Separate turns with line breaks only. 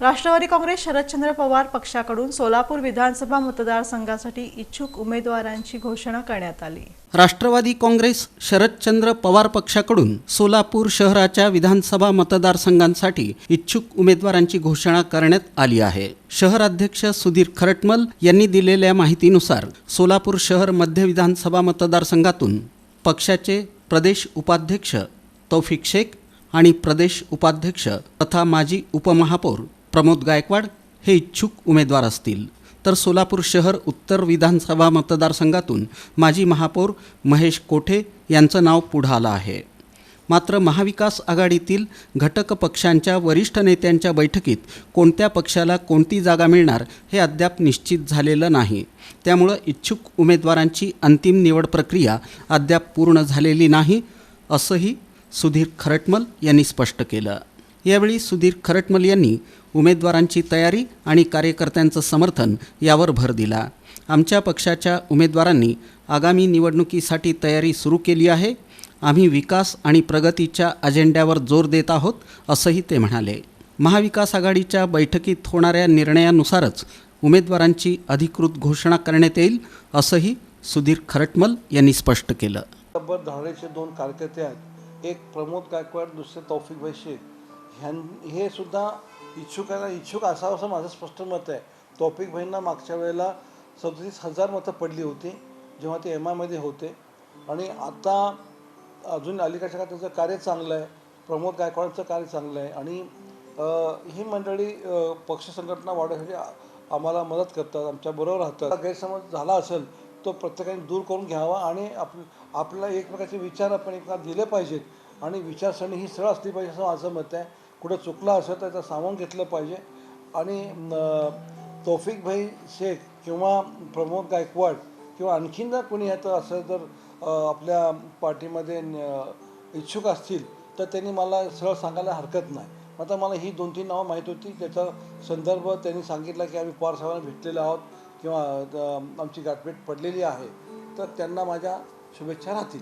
राष्ट्रवादी काँग्रेस शरदचंद्र पवार पक्षाकडून सोलापूर विधानसभा मतदारसंघासाठी इच्छुक उमेदवारांची घोषणा करण्यात आली.
राष्ट्रवादी काँग्रेस शरदचंद्र पवार पक्षाकडून सोलापूर शहराच्या विधानसभा मतदारसंघांसाठी इच्छुक उमेदवारांची घोषणा करण्यात आली आहे. शहराध्यक्ष सुधीर खरटमल यांनी दिलेल्या माहितीनुसार सोलापूर शहर मध्य विधानसभा मतदारसंघातून पक्षाचे प्रदेश उपाध्यक्ष तौफिक शेख आणि प्रदेश उपाध्यक्ष तथा माजी उपमहापौर प्रमोद गायकवाड हे इच्छुक उमेदवार असतील. तर सोलापूर शहर उत्तर विधानसभा मतदारसंघातून माजी महापौर महेश कोठे यांचं नाव पुढं आलं आहे. मात्र महाविकास आघाडीतील घटक पक्षांच्या वरिष्ठ नेत्यांच्या बैठकीत कोणत्या पक्षाला कोणती जागा मिळणार हे अद्याप निश्चित झालेलं नाही. त्यामुळं इच्छुक उमेदवारांची अंतिम निवड प्रक्रिया अद्याप पूर्ण झालेली नाही असंही सुधीर खरटमल यांनी स्पष्ट केलं. यावेळी सुधीर खरटमल यांनी उमेदवारांची तयारी आणि कार्यकर्त्यांचं समर्थन यावर भर दिला. आमच्या पक्षाच्या उमेदवारांनी आगामी निवडणुकीसाठी तयारी सुरू केली आहे. आम्ही विकास आणि प्रगतीच्या अजेंड्यावर जोर देत आहोत असंही ते म्हणाले. महाविकास आघाडीच्या बैठकीत होणाऱ्या निर्णयानुसारच उमेदवारांची अधिकृत घोषणा करण्यात येईल असंही सुधीर खरटमल यांनी स्पष्ट केलं.
बरोबर धावण्याचे दोन कार्यकर्ते आहेत. एक प्रमोद गायकवाड दुसरे तौफिक भाई शेख ह्यां हे सुद्धा इच्छुक इच्छुक असावं असं माझं स्पष्ट मत आहे. तौफिक भाईंना मागच्या वेळेला सदतीस हजार मतं पडली होती जेव्हा ते एम आयमध्ये होते. आणि आता अजून अलीकडच्या काळात त्यांचं कार्य चांगलं आहे प्रमोद गायकवाडचं कार्य चांगलं आहे. आणि ही मंडळी पक्ष संघटना वाढवण्यासाठी आम्हाला मदत करतात आमच्याबरोबर राहतात. गैरसमज झाला असेल तो प्रत्येकाने दूर करून घ्यावा आणि आप आपल्याला एकमेकाचे विचार आपण एकमेकाला दिले पाहिजेत. आणि विचारसरणी ही सरळ असली पाहिजे असं माझं मत आहे. कुठं चुकलं असेल तर त्याचं सामावून घेतलं पाहिजे. आणि तौफिकभाई तौफिक भाई शेख किंवा प्रमोद गायकवाड किंवा आणखीन जर कोणी याचं असं जर आपल्या पार्टीमध्ये इच्छुक असतील तर त्यांनी मला सरळ सांगायला हरकत नाही. आता मला ही दोन तीन नावं माहीत होती. त्याचा संदर्भ त्यांनी सांगितला की आम्ही पवार साहेबांना भेटलेलो आहोत किंवा आमची गाठभेट पडलेली आहे. तर त्यांना माझ्या शुभेच्छा राहतील.